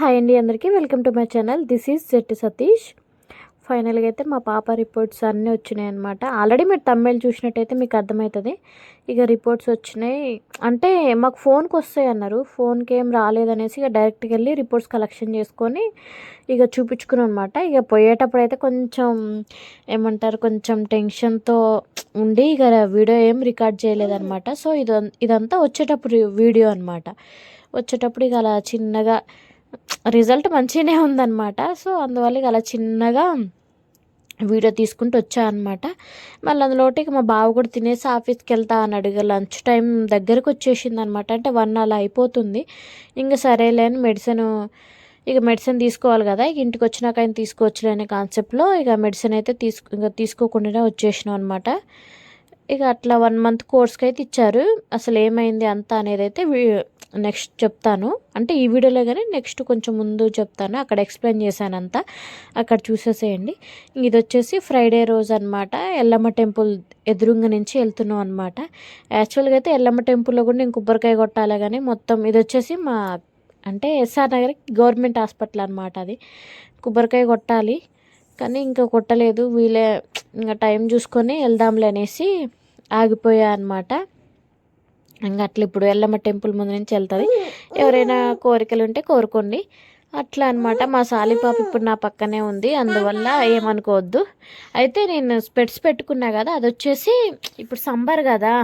Hi అండి అందరికీ. Welcome to my channel. This is Jetti Satish. ఫైనల్గా అయితే మా పాప రిపోర్ట్స్ అన్నీ వచ్చినాయి అనమాట ఆల్రెడీ మీరు తమిళ్ చూసినట్టయితే మీకు అర్థమవుతుంది. ఇక రిపోర్ట్స్ వచ్చినాయి. అంటే మాకు ఫోన్కి వస్తాయి అన్నారు. ఫోన్కి ఏం రాలేదనేసి ఇక డైరెక్ట్గా వెళ్ళి రిపోర్ట్స్ కలెక్షన్ చేసుకొని ఇక చూపించుకున్నాం అనమాట ఇక పోయేటప్పుడు అయితే కొంచెం ఏమంటారు కొంచెం టెన్షన్తో ఉండి ఇక వీడియో ఏం రికార్డ్ చేయలేదన్నమాట సో ఇది ఇదంతా వచ్చేటప్పుడు వీడియో అనమాట వచ్చేటప్పుడు ఇక అలా చిన్నగా రిజల్ట్ మంచిగానే ఉందన్నమాట. సో అందువల్ల ఇక అలా చిన్నగా వీడియో తీసుకుంటూ వచ్చా అనమాట మళ్ళీ అందులోటి ఇక మా బావ కూడా తినేసి ఆఫీస్కి వెళ్తా అన్నాడు ఇక లంచ్ టైం దగ్గరకు వచ్చేసింది అనమాట అంటే వన్ అలా అయిపోతుంది. ఇంకా సరేలే అని మెడిసిన్ ఇక మెడిసిన్ తీసుకోవాలి కదా. ఇక ఇంటికి వచ్చినాక ఆయన తీసుకోవచ్చులే అనే కాన్సెప్ట్లో ఇక మెడిసిన్ అయితే తీసుకో ఇంకా తీసుకోకుండానే వచ్చేసినాం అనమాట ఇక అట్లా వన్ మంత్ కోర్స్కి అయితే ఇచ్చారు. అసలు ఏమైంది అంతా అనేది అయితే నెక్స్ట్ చెప్తాను. అంటే ఈ వీడియోలో కానీ నెక్స్ట్ కొంచెం ముందు చెప్తాను. అక్కడ ఎక్స్ప్లెయిన్ చేశానంతా. అక్కడ చూసేసేయండి. ఇది వచ్చేసి ఫ్రైడే రోజు అనమాట ఎల్లమ్మ టెంపుల్ ఎదురుంగ నుంచి వెళ్తున్నాం అనమాట యాక్చువల్గా అయితే ఎల్లమ్మ టెంపుల్లో కూడా నేను కొబ్బరికాయ కొట్టాలి కానీ మొత్తం ఇది వచ్చేసి మా అంటే ఎస్ఆర్ నగర్ గవర్నమెంట్ హాస్పిటల్ అనమాట అది. కొబ్బరికాయ కొట్టాలి. కానీ ఇంకా కొట్టలేదు. వీలే ఇంకా టైం చూసుకొని వెళ్దాంలే అనేసి ఆగిపోయా అనమాట ఇంకా అట్లా ఇప్పుడు ఎల్లమ్మ టెంపుల్ ముందు నుంచి వెళ్తుంది. ఎవరైనా కోరికలు ఉంటే కోరుకోండి. అట్లా అనమాట మా సాలిపాప ఇప్పుడు నా పక్కనే ఉంది. అందువల్ల ఏమనుకోవద్దు. అయితే నేను స్పెట్స్ పెట్టుకున్నా కదా అది వచ్చేసి ఇప్పుడు సంబర్ కదా.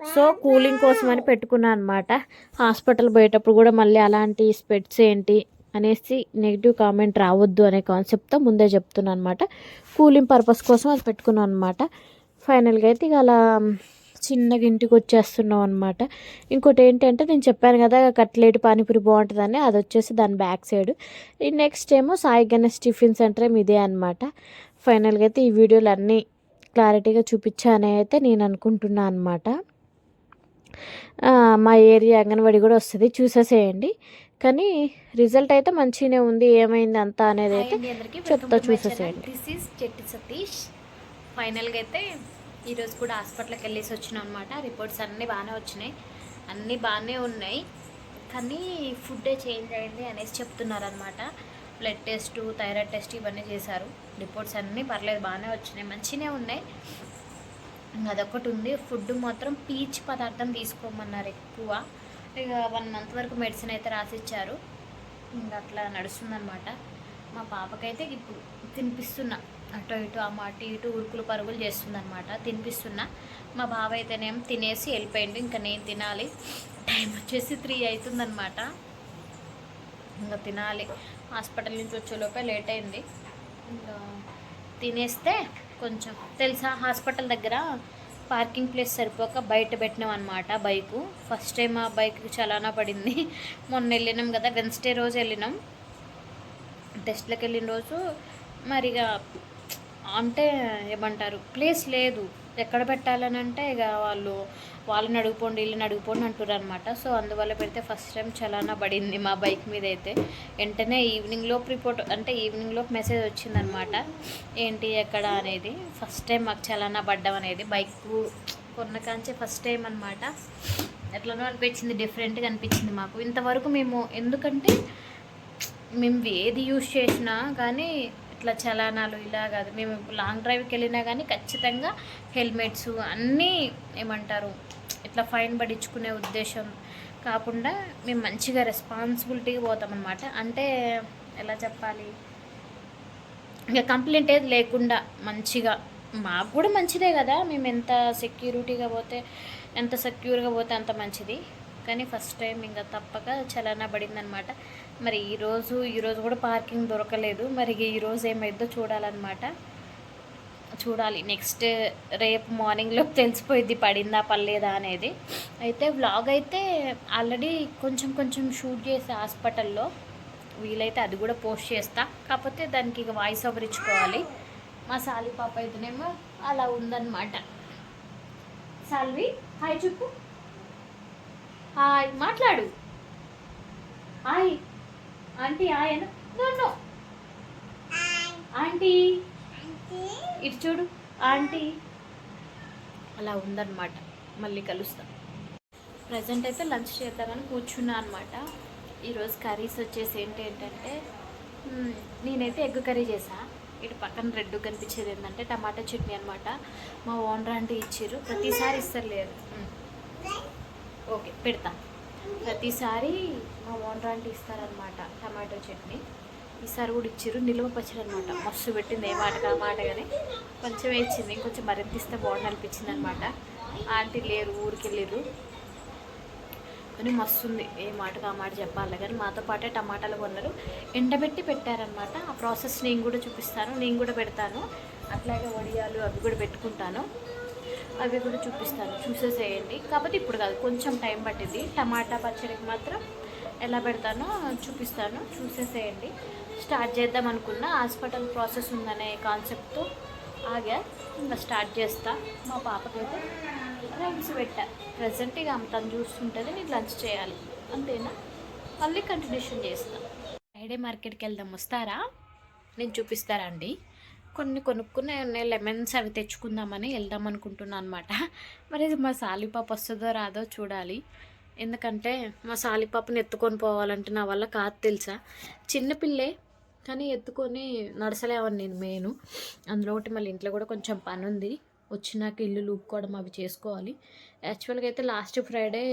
సో కూలింగ్ కోసం అని పెట్టుకున్నా అనమాట హాస్పిటల్ పోయేటప్పుడు కూడా మళ్ళీ అలాంటి స్పెట్స్ ఏంటి అనేసి నెగిటివ్ కామెంట్ రావద్దు అనే కాన్సెప్ట్తో ముందే చెప్తున్నాను అనమాట కూలింగ్ పర్పస్ కోసం అది పెట్టుకున్నాను అనమాట ఫైనల్గా అయితే ఇక అలా చిన్నగా ఇంటికి వచ్చేస్తున్నాం అనమాట ఇంకోటి ఏంటంటే నేను చెప్పాను కదా కట్లెట్ పానీపూరి బాగుంటుందని అది వచ్చేసి దాని బ్యాక్ సైడ్. ఈ నెక్స్ట్ ఏమో సాయి గణేష్ టిఫిన్ సెంటర్ ఏమో ఇదే అనమాట ఫైనల్గా అయితే ఈ వీడియోలు అన్నీ క్లారిటీగా చూపించానే అయితే నేను అనుకుంటున్నాను అనమాట మా ఏరియా అంగన్వాడి కూడా వస్తుంది చూసేసేయండి. కానీ రిజల్ట్ అయితే మంచిగానే ఉంది ఏమైంది అంతా అనేది అయితే చెప్తా చూసేసేయండి. దిస్ ఈస్ చెట్టి సతీష్ ఫైనల్గా అయితే ఈరోజు కూడా హాస్పిటల్కి వెళ్ళేసి వచ్చినాం అనమాట రిపోర్ట్స్ అన్నీ బాగానే వచ్చినాయి. అన్నీ బాగానే ఉన్నాయి. కానీ ఫుడ్డే చేంజ్ అయింది అనేసి చెప్తున్నారనమాట బ్లడ్ టెస్ట్ థైరాయిడ్ టెస్ట్ ఇవన్నీ చేశారు. రిపోర్ట్స్ అన్నీ పర్లేదు బాగానే వచ్చినాయి. మంచిగానే ఉన్నాయి. అదొకటి ఉంది. ఫుడ్ మాత్రం పీచ్ పదార్థం తీసుకోమన్నారు ఎక్కువ. ఇక వన్ మంత్ వరకు మెడిసిన్ అయితే రాసిచ్చారు. ఇంకా అట్లా నడుస్తుందనమాట మా పాపకైతే ఇప్పుడు తినిపిస్తున్నా. అటు ఇటు అమ్మ అటు ఇటు ఉరుకులు పరుగులు చేస్తుందనమాట తినిపిస్తున్నా. మా బావ అయితేనేమో తినేసి వెళ్ళిపోయిండు. ఇంకా నేను తినాలి. టైం వచ్చేసి త్రీ అవుతుందనమాట ఇంకా తినాలి. హాస్పిటల్ నుంచి వచ్చేలోపే లేట్ అయింది. ఇంకా తినేస్తే కొంచెం తెలుసా? హాస్పిటల్ దగ్గర పార్కింగ్ ప్లేస్ సరిపోక బయట పెట్టినాం అనమాట బైకు. ఫస్ట్ టైం ఆ బైక్ చలానా పడింది. మొన్న వెళ్ళినాం కదా వెన్స్డే రోజు వెళ్ళినాం. టెస్ట్లకు వెళ్ళిన రోజు మరిగా అంటే ఏమంటారు? ప్లేస్ లేదు. ఎక్కడ పెట్టాలని అంటే ఇక వాళ్ళు వాళ్ళని అడుగుపోండి వీళ్ళని అడుగుపోండి అంటారు అనమాట సో అందువల్ల పెడితే ఫస్ట్ టైం చలానా పడింది మా బైక్ మీద అయితే వెంటనే ఈవినింగ్లో రిపోర్ట్ అంటే ఈవినింగ్ లోపు మెసేజ్ వచ్చిందనమాట ఏంటి ఎక్కడ అనేది. ఫస్ట్ టైం మాకు చలానా పడ్డం అనేది. బైక్ కొన్న కాంచే ఫస్ట్ టైం అనమాట ఎట్లనో అనిపించింది డిఫరెంట్గా అనిపించింది మాకు. ఇంతవరకు మేము ఎందుకంటే మేము ఏది యూజ్ చేసినా కానీ ఇట్లా చలానాలు ఇలా కాదు. మేము లాంగ్ డ్రైవ్కి వెళ్ళినా కానీ ఖచ్చితంగా హెల్మెట్స్ అన్నీ ఏమంటారు ఇట్లా ఫైన్ పడించుకునే ఉద్దేశం కాకుండా మేము మంచిగా రెస్పాన్సిబిలిటీగా పోతామన్నమాట. అంటే ఎలా చెప్పాలి? ఇంకా కంప్లైంట్ ఏది లేకుండా మంచిగా మాకు కూడా మంచిదే కదా. మేము ఎంత సెక్యూరిటీగా పోతే ఎంత సెక్యూర్గా పోతే అంత మంచిది. కానీ ఫస్ట్ టైం ఇంకా తప్పక చలానా పడిందనమాట మరి ఈరోజు ఈరోజు కూడా పార్కింగ్ దొరకలేదు. మరి ఈరోజు ఏమైందో చూడాలన్నమాట. చూడాలి. నెక్స్ట్ రేపు మార్నింగ్లో తెలిసిపోయింది పడిందా పర్లేదా అనేది. అయితే వ్లాగ్ అయితే ఆల్రెడీ కొంచెం కొంచెం షూట్ చేసే హాస్పిటల్లో. వీలైతే అది కూడా పోస్ట్ చేస్తా. కాకపోతే దానికి ఇక వాయిస్ ఓవర్ ఇచ్చుకోవాలి. మా సాలి పాప అయితేనేమో అలా ఉందన్నమాట. సాల్వి హాయ్ చెప్పు. హాయ్ మాట్లాడు. Hi. Aunty hi no no aunty ఇటు చూడు. ఆంటీ అలా ఉందన్నమాట. మళ్ళీ కలుస్తా. ప్రజెంట్ అయితే లంచ్ చేద్దామని కూర్చున్నా అనమాట ఈరోజు కర్రీస్ వచ్చేసి ఏంటి ఏంటంటే నేనైతే ఎగ్ కర్రీ చేసా ఇటు పక్కన రెడ్ కనిపించేది ఏంటంటే టమాటా చట్నీ అనమాట మా ఓనర్ అంటే ఇచ్చారు. ప్రతిసారి ఇస్తారు లేదు ఓకే పెడతా. ప్రతిసారి మా ఓనర్ అంటే ఇస్తారనమాట టమాటో చట్నీ. ఈసారి కూడా ఇచ్చారు నిల్వ పచ్చడి అనమాట మస్తు పెట్టింది ఏ మాట మాట కానీ కొంచెం ఇచ్చింది ఇంకొంచెం మరింత ఇస్తే బాగుంది అనిపించింది అనమాట ఆంటీ లేరు ఊరికి కానీ మస్తు ఉంది ఏ మాట ఆ మాట చెప్పాలి కానీ మాతో పాటే టమాటాలు కొన్నారు. ఎండబెట్టి పెట్టారనమాట ఆ ప్రాసెస్ నేను కూడా చూపిస్తాను నేను కూడా పెడతాను. అట్లాగే వడియాలు అవి కూడా పెట్టుకుంటాను. అవి కూడా చూపిస్తాను చూసేసేయండి. కాకపోతే ఇప్పుడు కాదు కొంచెం టైం పట్టింది. టమాటా పచ్చడికి మాత్రం ఎలా పెడతానో చూపిస్తాను. చూసేసేయండి. స్టార్ట్ చేద్దాం అనుకున్న హాస్పిటల్ ప్రాసెస్ ఉందనే కాన్సెప్ట్తో ఆగా. ఇంకా స్టార్ట్ చేస్తా. మా పాపకైతే రైమ్స్ పెట్టా. ప్రజెంట్ ఇక ఆమె తను చూస్తుంటుంది నేను లంచ్ చేయాలి. అంతేనా? మళ్ళీ కంటిన్యూషన్ చేస్తా. ఫ్రైడే మార్కెట్కి వెళ్దాం. వస్తారా? నేను చూపిస్తారా అండి? కొన్ని కొనుక్కునే ఉన్నాయి. లెమన్స్ అవి తెచ్చుకుందామని వెళ్దాం అనుకుంటున్నాను అనమాట మరి ఇది మా సాలిపాప వస్తుందో రాదో చూడాలి. ఎందుకంటే మా సాలిపాపని ఎత్తుకొని పోవాలంటే నా వల్ల కాదు తెలుసా? చిన్నపిల్లే కానీ ఎత్తుకొని నడసలేవని నేను మెయిన్. అందులో ఒకటి మళ్ళీ ఇంట్లో కూడా కొంచెం పని ఉంది వచ్చినాక ఇల్లు లూపుకోవడం అవి చేసుకోవాలి. యాక్చువల్గా అయితే లాస్ట్ ఫ్రైడే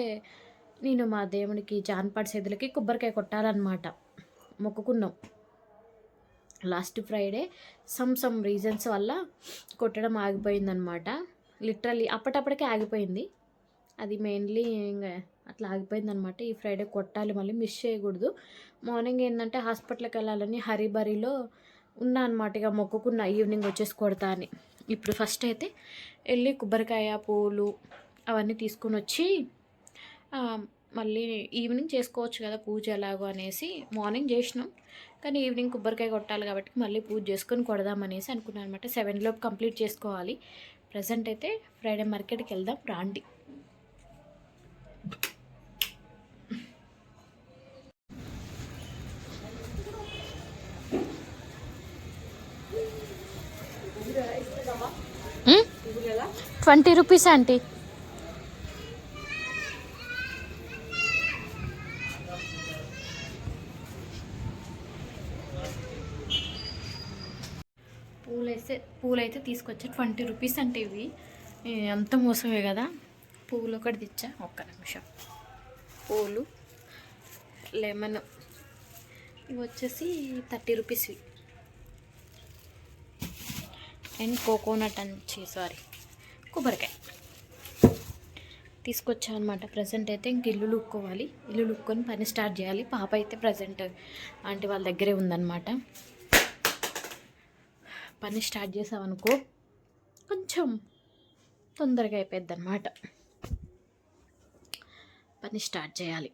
నేను మా దేవునికి జాన్పాటి సేదులకి కొబ్బరికాయ కొట్టాలన్నమాట. మొక్కుకున్నాం. Last Friday some some reasons వల్ల కొట్టడం ఆగిపోయిందనమాట లిటరల్లీ అప్పటప్పటికే ఆగిపోయింది. అది మెయిన్లీ ఇంకా అట్లా ఆగిపోయిందనమాట ఈ ఫ్రైడే కొట్టాలి మళ్ళీ మిస్ చేయకూడదు. మార్నింగ్ ఏంటంటే హాస్పిటల్కి వెళ్ళాలని హరిబరిలో ఉన్నా అనమాట ఇక మొక్కుకున్న ఈవినింగ్ వచ్చేసి కొడతా అని. ఇప్పుడు ఫస్ట్ అయితే వెళ్ళి కొబ్బరికాయ పూలు అవన్నీ తీసుకొని వచ్చి మళ్ళీ ఈవినింగ్ చేసుకోవచ్చు కదా పూజ ఎలాగో అనేసి మార్నింగ్ చేసినాం. కానీ ఈవినింగ్ కొబ్బరికాయ కొట్టాలి కాబట్టి మళ్ళీ పూజ చేసుకొని కొడదామనేసి అనుకున్నాను అనమాట సెవెన్ లోపు కంప్లీట్ చేసుకోవాలి. ప్రజెంట్ అయితే ఫ్రైడే మార్కెట్కి వెళ్దాం రాండి. Twenty rupees aunty. తీసుకొచ్చా ట్వంటీ రూపీస్ అంటే ఇవి. అంత మోసమే కదా. పూలు ఒకటి తెచ్చా ఒక్క నిమిషం. పూలు లెమన్. ఇవి వచ్చేసి థర్టీ రూపీస్ అండ్ కోకోనట్ అని సారీ కొబ్బరికాయ. తీసుకొచ్చా అనమాట ప్రజెంట్ అయితే ఇంక ఇల్లు లుక్కోవాలి. ఇల్లు లుక్కొని పని స్టార్ట్ చేయాలి. పాప అయితే ప్రజెంట్ అంటే వాళ్ళ దగ్గరే ఉందన్నమాట. పని స్టార్ట్ చేసామనుకో కొంచెం తొందరగా అయిపోద్ది అనమాట పని స్టార్ట్ చేయాలి.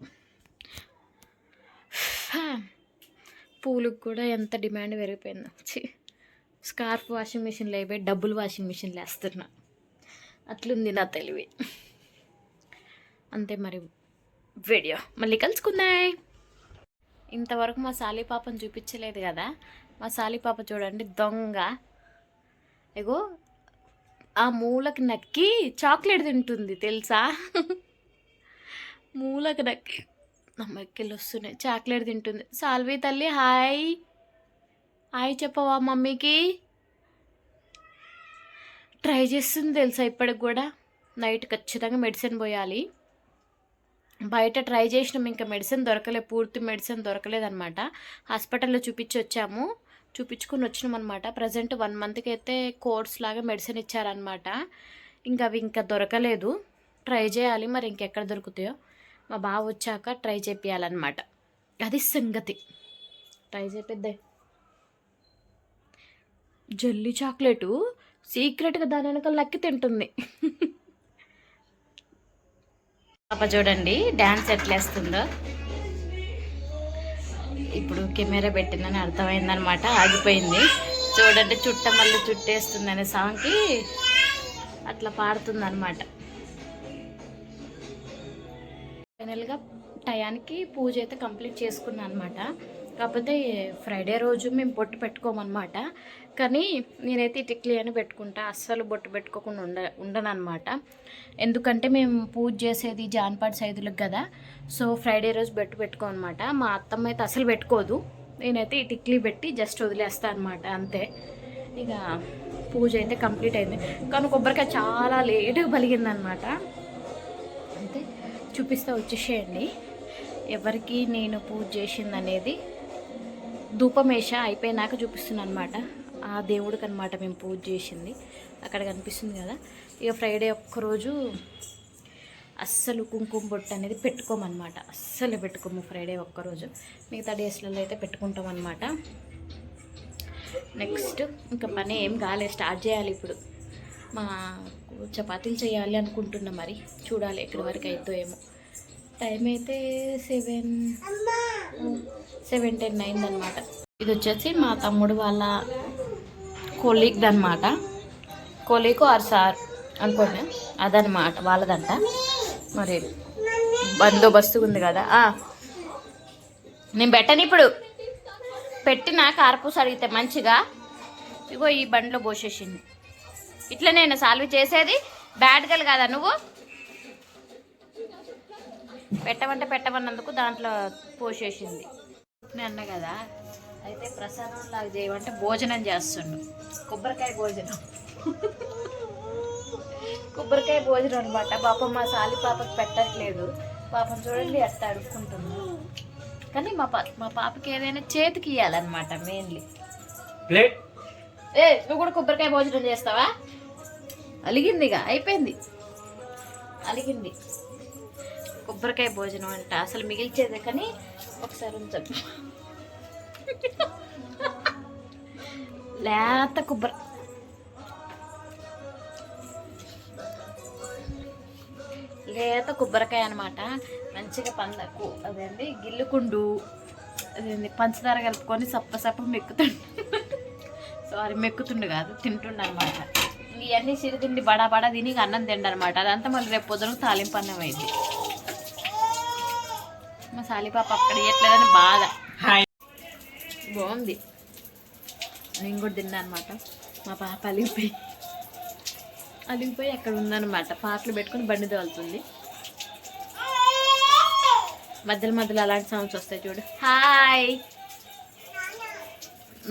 పూలకు కూడా ఎంత డిమాండ్ పెరిగిపోయిందో. స్కార్ఫ్ వాషింగ్ మిషన్లో అయిపోయి డబ్బులు వాషింగ్ మిషన్లో వేస్తున్నా. అట్లుంది నా తెలివి. అంతే మరి వీడియో. మళ్ళీ కలుసుకుందాయి ఇంతవరకు మా సాలీ పాపను చూపించలేదు కదా. మా సాలిపాప చూడండి దొంగ. ఎగో ఆ మూలకి నక్కి చాక్లెట్ తింటుంది తెలుసా? మూలకి నక్కి. అమ్మకిళ్ళు వస్తున్నాయి. చాక్లెట్ తింటుంది. సాల్వి తల్లి హాయ్. హాయ్ చెప్పవా మమ్మీకి? ట్రై చేస్తుంది తెలుసా ఇప్పటికి కూడా? నైట్ ఖచ్చితంగా మెడిసిన్ పోయాలి. బయట ట్రై చేసినాం ఇంకా మెడిసిన్ దొరకలేదు పూర్తి మెడిసిన్ దొరకలేదన్నమాట. హాస్పిటల్లో చూపించి వచ్చాము. చూపించుకుని వచ్చినాం అనమాట ప్రజెంట్ వన్ మంత్కి అయితే కోర్స్ లాగా మెడిసిన్ ఇచ్చారనమాట ఇంకా అవి ఇంకా దొరకలేదు. ట్రై చేయాలి మరి ఇంకెక్కడ దొరుకుతాయో. మా బావ వచ్చాక ట్రై చేపియాలన్నమాట. అది సంగతి. ట్రై చేపిద్దే. జల్లీ చాక్లెటు సీక్రెట్గా దాని వెనకాల లక్కి తింటుంది. పాప చూడండి డ్యాన్స్ ఎట్లేస్తుందో. ఇప్పుడు కెమెరా పెట్టిందని అర్థమైందనమాట ఆగిపోయింది. చూడండి చుట్ట మళ్ళీ చుట్టేస్తుంది అనే సాంగ్కి అట్లా పాడుతుందనమాట. ఫైనల్గా టయానికి పూజ అయితే కంప్లీట్ చేసుకున్నాను అనమాట కాకపోతే ఫ్రైడే రోజు మేము బొట్టు పెట్టుకోమన్నమాట. కానీ నేనైతే టిక్లీ అని పెట్టుకుంటా అస్సలు బొట్టు పెట్టుకోకుండా ఉండ ఉండనమాట ఎందుకంటే మేము పూజ చేసేది జాన్పాటి సైదులకు కదా సో ఫ్రైడే రోజు బొట్టు పెట్టుకోమన్నమాట. మా అత్తమ్మ అయితే అసలు పెట్టుకోదు. నేనైతే ఇటిక్లీ టిక్లీ పెట్టి జస్ట్ వదిలేస్తాను అనమాట అంతే. ఇక పూజ అయితే కంప్లీట్ అయింది. కానీ కొబ్బరికాయ చాలా లేటుగా పలిగిందనమాట అంతే. చూపిస్తా వచ్చేసేయండి. ఎవరికి నేను పూజ చేసింది అనేది ధూపమేష అయిపోయినాక చూపిస్తున్నాను అనమాట ఆ దేవుడికి అనమాట మేము పూజ చేసింది. అక్కడ కనిపిస్తుంది కదా. ఇక ఫ్రైడే ఒక్కరోజు అస్సలు కుంకుమ బొట్టు అనేది పెట్టుకోమన్నమాట అస్సలు పెట్టుకోము ఫ్రైడే ఒక్కరోజు. మిగతా డేస్లలో అయితే పెట్టుకుంటాం అనమాట నెక్స్ట్ ఇంకా పని ఏం కాలేదు. స్టార్ట్ చేయాలి ఇప్పుడు. మా చపాతీలు చేయాలి అనుకుంటున్నా మరి. చూడాలి ఎక్కడి వరకు అవుతో ఏమో. టైం అయితే సెవెన్ సెవెన్ టెన్ అయిందనమాట ఇది వచ్చేసి మా తమ్ముడు వాళ్ళ కొలీగ్ అనమాట కొలీగ్ ఆర్ సార్ అనుకోండి. అదనమాట వాళ్ళదంట. మరి బందోబస్తు ఉంది కదా. నేను పెట్టను ఇప్పుడు. పెట్టిన కారపూస అడిగితే మంచిగా. ఇగో ఈ బండిలో పోసేసింది. ఇట్లా నేను సాల్వ్ చేసేది. బ్యాడ్ గల్ కదా నువ్వు? పెట్టమంటే పెట్టమన్నందుకు దాంట్లో పోసేసింది నేను అన్న కదా అయితే ప్రసాదం లాగా చేయమంటే భోజనం చేస్తుండు. కొబ్బరికాయ భోజనం. కొబ్బరికాయ భోజనం అనమాట పాపం మా సాలి పాపకి పెట్టట్లేదు. పాపం చూడండి అట్ట అడుక్కుంటుంది. కానీ మా పా మా పాపకి ఏదైనా చేతికి ఇవ్వాలన్నమాట మెయిన్లీ. ప్లేట్? ఏ నువ్వు కూడా కొబ్బరికాయ భోజనం చేస్తావా? అలిగిందిగా అయిపోయింది. అలిగింది. కొబ్బరికాయ భోజనం అంట. అసలు మిగిల్చేదే కానీ ఒకసారి చెప్పు లేత కొబ్బరి. లేత కొబ్బరికాయ అనమాట మంచిగా పందకు. అదేంటి గిల్లుకుండు. అదేంటి పంచదార కలుపుకొని సప్ప సప్ప మెక్కుతుండు. సారీ మెక్కుతుండు కాదు తింటుండు అనమాట ఇవన్నీ సిరిదిండి బడా బడా తిని అన్నం తిండు అనమాట అదంతా మళ్ళీ రేపు పొద్దున తాలింపు అన్నం అయింది. మా సాలిపాప అక్కడ ఇయ్యట్లేదని బాధ. బాగుంది. నేను కూడా తిన్నా అనమాట మా పాప అలిగిపోయి అలిగిపోయి అక్కడ ఉందన్నమాట. పాటలు పెట్టుకుని బండి తోలుతుంది. మధ్యలో మధ్యలో అలాంటి సౌండ్స్ వస్తాయి చూడు. హాయ్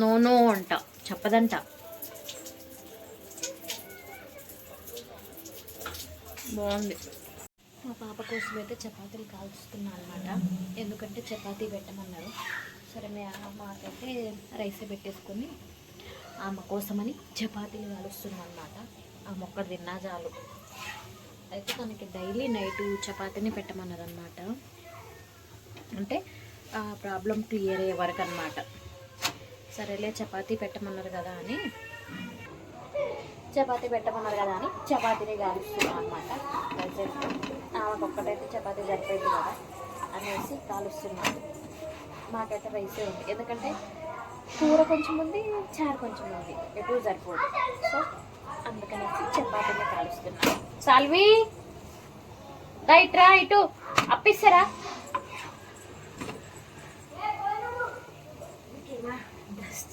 నో నో అంట. చెప్పదంట. బాగుంది. మా పాప కోసం అయితే చపాతీలు కాల్చుతున్నాను అనమాట ఎందుకంటే చపాతీ పెట్టమన్నారు. సరే మే మాకైతే రైస్ పెట్టేసుకొని ఆమె కోసమని చపాతీలు కాలుస్తున్నాను అనమాట ఆ మొక్క తిన్నా చాలు. అయితే మనకి డైలీ నైట్ చపాతీని పెట్టమన్నారు అనమాట అంటే ఆ ప్రాబ్లం క్లియర్ అయ్యే వరకు అనమాట సరేలే చపాతీ పెట్టమన్నారు కదా అని. చపాతీ పెట్టమన్నారు కదా అని చపాతీని కాలుస్తున్నాం అనమాట ఆమెకు ఒక్కటైతే చపాతీ సరిపోయింది కదా అనేసి కాలుస్తున్నాను మాకైతే రైసే ఉంది. ఎందుకంటే కూర కొంచెం ఉంది చారు కొంచెం ఉంది. ఎటు సరిపోదు. సో అందుకనేసి చపాతీని కాలుస్తున్నాను సాల్వి రైట్ రా ఇటు అప్పిస్తారా?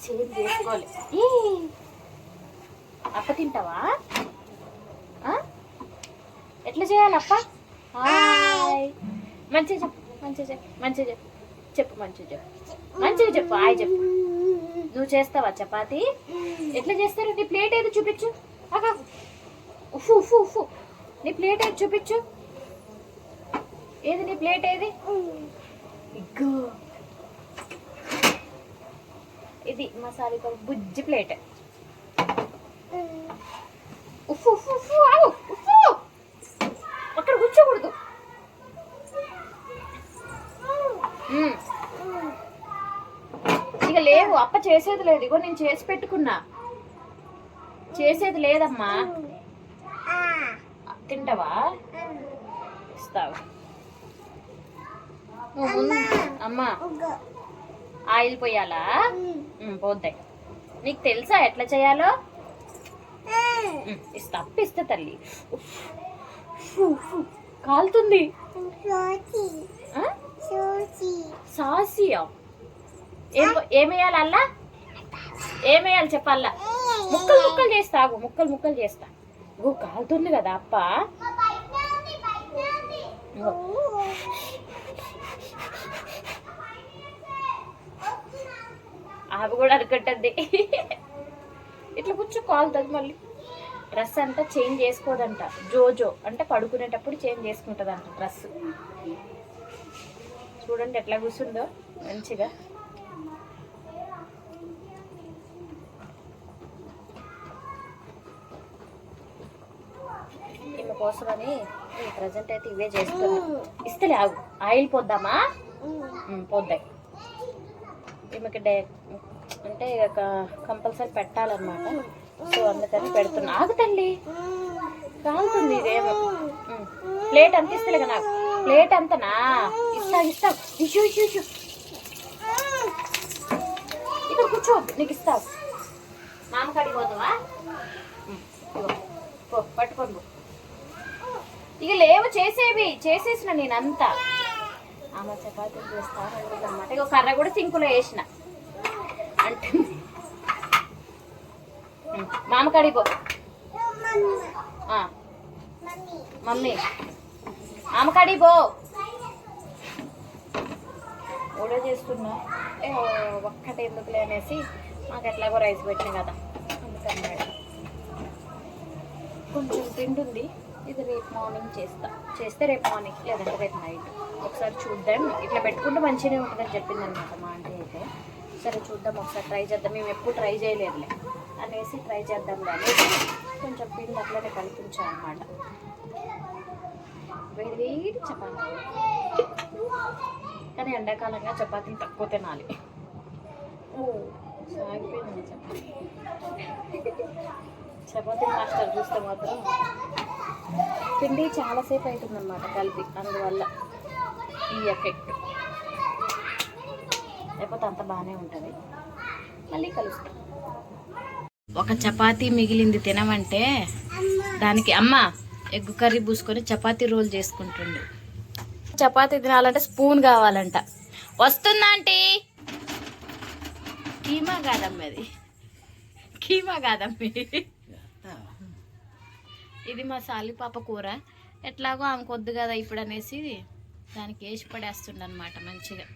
చేంజ్ చేసుకోవాలి ఈ, అప్ప తింటావా? ఆ? ఎట్లా చేయాలి అప్ప హాయ్. మంచిగా చెప్పు మంచిగా చెప్పు మంచిగా చెప్పు. చెప్పు మంచిగా చెప్పు. మంచిగా చెప్పు హాయ్ చెప్పు. నువ్వు చేస్తావా చపాతి? ఎట్లా చేస్తారు? నీ ప్లేట్ ఏది చూపించు. అగా ఉఫు ఉఫు ఉఫు. నీ ప్లేట్ ఏది చూపించు. ఏది నీ ప్లేట్ ఏది? ఇగ్గో ఇది మసాలా కూర బుజ్జి ప్లేట్. ఉఫు ఉఫు ఉఫు ఆగు. కూర్చోకూడదు. ఇక లేవు అప్ప చేసేది లేదు. ఇగో నేను చేసి పెట్టుకున్నా. చేసేది లేదమ్మా. తింటావా? ఇస్తావు. అమ్మా. ఆయిల్ పోయాలా? పోద్దాయి నీకు తెలుసా ఎట్లా చేయాలో? ఇస్తా అప్పు ఇస్తా. తల్లి. కాలుతుంది? సాసియా. ఏమేయాలి అల్లా? ఏమేయాలి చెప్పల్లా ముక్కలు ముక్కలు చేస్తా ఆగు. ముక్కలు ముక్కలు చేస్తా. ఓ కాలుతుంది కదా అప్ప. ఇగో. అవి కూడా అడగట్టద్ది ఇట్లా కూర్చో కాలుతుంది మళ్ళీ. డ్రెస్ అంతా చేంజ్ చేసుకోదంట. జోజో అంటే పడుకునేటప్పుడు చేంజ్ చేసుకుంటుందంట డ్రెస్. చూడండి ఎట్లా కూర్చుందో మంచిగా. ఈమె కోసమని ప్రజెంట్ అయితే ఇవే చేస్తున్నా. ఇస్తలే ఆగు ఆయిల్ పోద్దామా? పోద్దాయి. ఈమెకి డే అంటే ఇక కంపల్సరీ పెట్టాలన్నమాట. సో అందుకని పెడుతున్నా. ఆగు తల్లి. కాలుతుంది ఇదేమో ప్లేట్ అంత ఇస్తలే కదా నాకు. ప్లేట్ అంతనా? ఇస్తా ఇస్తా. Issue issue issue. ఇక్కడ కూర్చో నీకు ఇస్తావు మామ కాడికి పోతావా ఉమ్, పట్టుకోండి ఇక లేవు చేసేవి. చేసేసిన నేనంతా. ఆమె చపాతీలు చేస్తా అనమాట ఇక కర్ర కూడా సింకులో వేసిన అంటే ఉమ్, మామ కాడికి పో మమ్మీ. ఆమె కాడికి పో. ఓడో చేస్తున్నా ఏ, ఒక్కటే ఎందుకులే అనేసి మాకు ఎట్లాగో రైస్ పెట్టిన కదా. అందుకన్నమాట కొంచెం పిండి ఉంది. ఇది రేపు మార్నింగ్ చేస్తా. చేస్తే రేపు మార్నింగ్ లేదంటే రేపు నైట్. ఒకసారి చూద్దాం. ఇట్లా పెట్టుకుంటే మంచిగానే ఉంటుందని చెప్పింది అనమాట మా ఆంటీ అయితే. సరే చూద్దాం. ఒకసారి ట్రై చేద్దాం. మేము ఎప్పుడు ట్రై చేయలేదులే. అనేసి ట్రై చేద్దాం అనేసి కొంచెం పిండి అట్లనే కల్పించాం అనమాట వేడి వేడి చపాతీ. కానీ ఎండాకాలంగా చపాతీలు తక్కువ తినాలి. ఓ. సాగిపోయింది చపాతీ. చపాతీ మాస్టర్ చూస్తే మాత్రం పిండి చాలాసేపు అవుతుంది అనమాట కలిపి. అందువల్ల ఈ ఎఫెక్ట్. లేకపోతే అంత బాగానే ఉంటుంది. మళ్ళీ కలుస్తాం. ఒక చపాతీ మిగిలింది తినమంటే దానికి అమ్మ ఎగ్ కర్రీ పూసుకొని చపాతీ రోల్ చేసుకుంటుండు. చపాతీ తినాలంటే స్పూన్ కావాలంట. వస్తుందా ఆంటీ? కీమా కాదమ్మ అది కీమా కాదమ్మ ఇది. ఇది మా సాలిపాప కూర. ఎట్లాగో ఆమె కొద్దు కదా ఇప్పుడు అనేసి దానికి వేసి పడేస్తుండ అనమాట మంచిగా.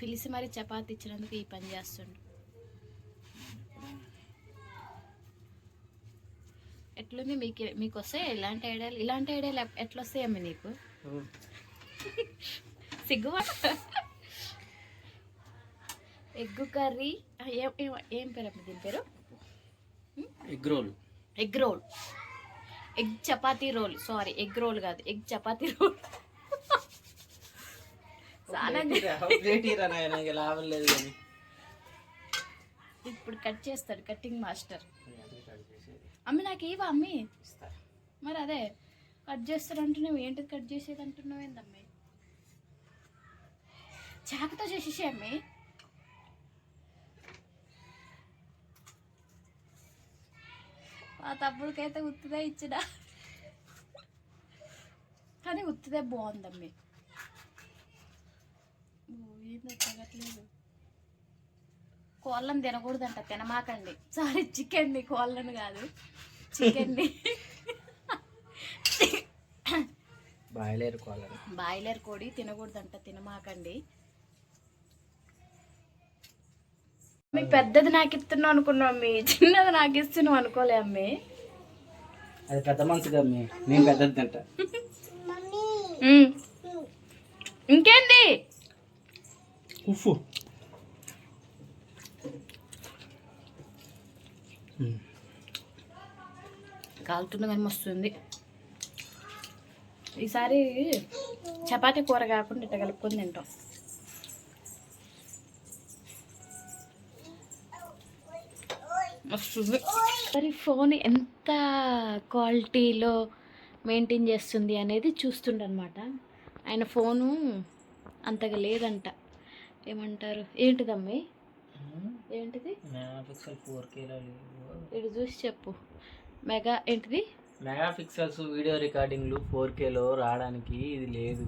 పిలిచి మరి చపాతీ ఇచ్చినందుకు ఈ పని చేస్తుండు. ఎట్లుంది మీకు మీకు వస్తాయి ఇలాంటి ఐడియాలు ఇలాంటి ఐడియాలు ఎట్లా వస్తాయమ్మ నీకు? సిగ్గు ఎగ్ కర్రీ ఏం ఏం- ఏం పేరు అమ్మ దీని పేరు? Egg roll. Egg roll. Egg chapati roll sorry egg roll కాదు ఎగ్ చపాతీ రోల్ చాలా ప్లేట్ ఇరా నాయన ఇక లాభం లేదు కానీ. ఇప్పుడు కట్ చేస్తాడు కటింగ్ మాస్టర్. అమ్మి నాకు ఏవా అమ్మి. మరి అదే కట్ చేస్తాడు అంటున్నావు ఏంటిది కట్ చేసేది అంటున్నావు ఏందమ్మి? చాకుతో చేసేసి అమ్మి. ఆ తప్పుడుకైతే ఉత్తిదే ఇచ్చిన. కానీ ఉత్తిదే బాగుందమ్మి. ఏందో తగ్గట్లేదు కోళ్ళని తినకూడదంట తినమాకండి. సారీ చికెన్ని కోళ్ళని కాదు. చికెన్ని. బాయిలేరు కోళ్ళని. బాయిలర్ కోడి తినకూడదంట తినమాకండి. మీ పెద్దది నాకు ఇస్తున్నావు అనుకున్నావు మీ చిన్నది నాకు ఇస్తున్నావు అనుకోలే అమ్మి. అది పెద్ద మనసుగా మీ నేను పెద్దది తింటా. ఇంకేంది? ఉఫ్ఫు hmm. కాలుతుంది కానీ వస్తుంది ఈసారి చపాతీ కూర కాకుండా ఇట్లా కలుపుకొని తింటాం. వస్తుంది మరి ఫోన్ ఎంత క్వాలిటీలో మెయింటైన్ చేస్తుంది అనేది చూస్తుండనమాట. ఆయన ఫోను అంతగా లేదంట. ఏమంటారు? ఏంటిదమ్మి? ఏంటిది? మెగా పిక్సెల్ ఫోర్ కేలో ఇటు చూసి చెప్పు. మెగా ఏంటిది? మెగా పిక్సెల్స్ వీడియో రికార్డింగ్లు ఫోర్ కేలో రావడానికి ఇది లేదు.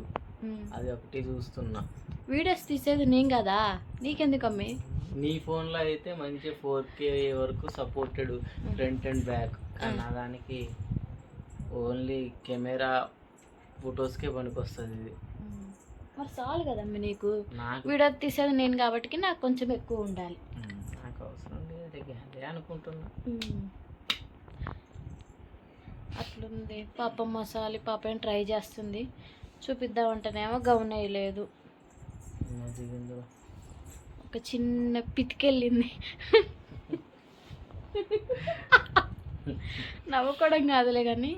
అది ఒకటి చూస్తున్నా. వీడియోస్ తీసేది నేను కదా? నీకెందుకు అమ్మి నీ ఫోన్లో అయితే మంచి ఫోర్ కే వరకు సపోర్టెడ్ ఫ్రంట్ అండ్ బ్యాక్ కానీ దానికి ఓన్లీ కెమెరా ఫొటోస్కే పనికొస్తుంది ఇది. మరి చాలు కదమ్మి నీకు. వీడియో తీసేది నేను కాబట్టి నాకు కొంచెం ఎక్కువ ఉండాలి. నాకు అవసరం లేదు అదే అనుకుంటున్నా. అట్లుంది. పాపం మసాలి పాపం ట్రై చేస్తుంది. చూపిద్దామంటేనేమో గౌన్ వేయలేదు. మజ్జిగిందో ఒక చిన్న పితికెళ్ళింది. నవ్వుకోవడం కాదులే కానీ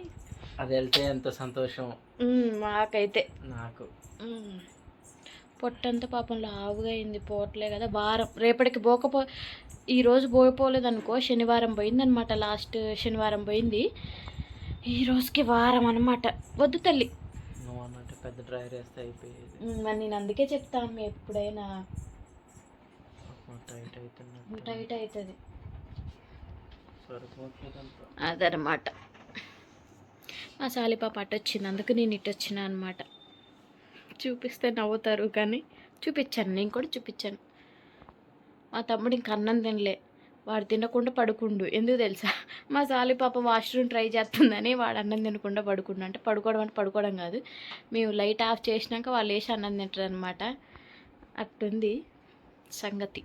అది వెళ్తే ఎంత సంతోషం. మాకైతే. నాకు. పొట్టంతా పాపం లావుగా అయింది పోవట్లే కదా. వారం రేపటికి పోకపో ఈరోజు పోయిపోలేదు అనుకో శనివారం పోయిందనమాట లాస్ట్ శనివారం పోయింది. ఈ రోజుకి వారం అనమాట వద్దు తల్లి. పెద్ద డ్రైవర్ వేస్తే అయిపోయేది. మరి నేను అందుకే చెప్తాను ఎప్పుడైనా. టైట్ అవుతున్నా టైట్ అవుతుంది. అదనమాట. మా సాలిపాప అటు వచ్చింది అందుకు నేను ఇటు వచ్చిన అనమాట చూపిస్తే నవ్వుతారు కానీ చూపించాను. నేను కూడా చూపించాను. మా తమ్ముడు ఇంక అన్నం తినలే. వాడు తినకుండా పడుకుండు. ఎందుకు తెలుసా? మా సాలి పాప వాష్రూమ్ ట్రై చేస్తుందని వాడు అన్నం తినకుండా పడుకుండు. అంటే పడుకోవడం అంటే పడుకోవడం కాదు. మేము లైట్ ఆఫ్ చేసినాక వాళ్ళు వేసి అన్నం తింటారు అనమాట అట్టుంది సంగతి.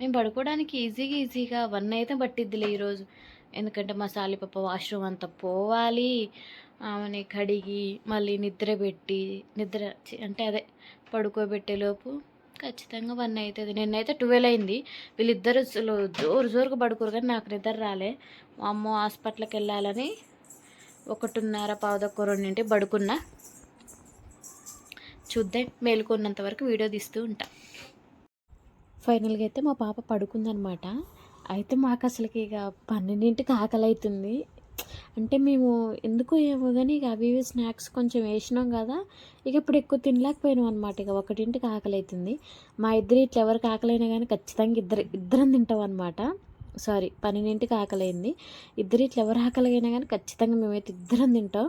మేము పడుకోవడానికి ఈజీగా ఈజీగా వన్ అయితే పట్టిద్దిలే ఈరోజు. ఎందుకంటే మా సాలిపప్ప వాష్రూమ్ అంతా పోవాలి. ఆమెని కడిగి మళ్ళీ నిద్ర పెట్టి నిద్ర అంటే అదే పడుకోబెట్టేలోపు ఖచ్చితంగా వన్ అవుతుంది నిన్నైతే ట్వెల్వ్ అయింది. వీళ్ళిద్దరు అసలు జోరు జోరుగా పడుకోరు కానీ నాకు నిద్ర రాలే. మా అమ్మ హాస్పిటల్కి వెళ్ళాలని ఒకటిన్నర పావుదొక్క రెండింటి పడుకున్నా. చూద్దాం. మేలుకున్నంత వరకు వీడియో తీస్తూ ఉంటా. ఫైనల్గా అయితే మా పాప పడుకుందనమాట అయితే మాకు అసలుకి ఇక పన్నెండింటికి ఆకలి అవుతుంది అంటే మేము ఎందుకు ఏమో కానీ ఇక అవి ఇవి స్నాక్స్ కొంచెం వేసినాం కదా ఇక ఇప్పుడు ఎక్కువ తినలేకపోయినాం అనమాట ఇక ఒకటింటికి ఆకలి అవుతుంది మా ఇద్దరు ఇట్లా ఎవరికి ఆకలైనా కానీ ఖచ్చితంగా ఇద్దరు ఇద్దరం తింటాం అనమాట సారీ పన్నెండింటికి ఆకలైంది. ఇద్దరు ఇట్లా ఎవరు ఆకలిగైనా కానీ ఖచ్చితంగా మేమైతే ఇద్దరం తింటాం.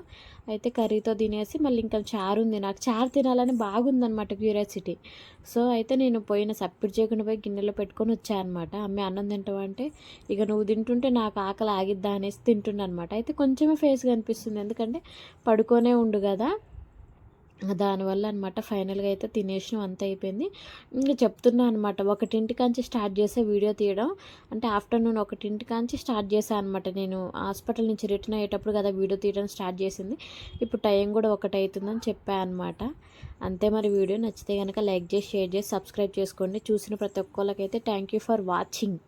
అయితే కర్రీతో తినేసి మళ్ళీ ఇంకా చారు ఉంది. నాకు చారు తినాలని బాగుందనమాట క్యూరియాసిటీ. సో అయితే నేను పోయిన సప్పిడి చేయకుండా పోయి గిన్నెలో పెట్టుకొని వచ్చానమాట అనమాట అమ్మే అన్నం తింటావా అంటే ఇక నువ్వు తింటుంటే నాకు ఆకలి ఆగిద్దా అనేసి తింటున్నా అనమాట అయితే కొంచెమే ఫేస్ కనిపిస్తుంది ఎందుకంటే పడుకోనే ఉండు కదా. దానివల్ల అనమాట ఫైనల్గా అయితే తినేసిన అంత అయిపోయింది ఇంకా చెప్తున్నా అనమాట ఒకటింటి కాంచి స్టార్ట్ చేసే వీడియో తీయడం. అంటే ఆఫ్టర్నూన్ ఒకటింటి కాంచి స్టార్ట్ చేశాను అనమాట నేను. హాస్పిటల్ నుంచి రిటర్న్ అయ్యేటప్పుడు కదా వీడియో తీయడం స్టార్ట్ చేసింది. ఇప్పుడు టైం కూడా ఒకటి అవుతుందని చెప్పాను అనమాట అంతే మరి వీడియో నచ్చితే కనుక లైక్ చేసి షేర్ చేసి సబ్స్క్రైబ్ చేసుకోండి. చూసిన ప్రతి ఒక్కళ్ళకైతే థ్యాంక్ యూ ఫర్ వాచింగ్.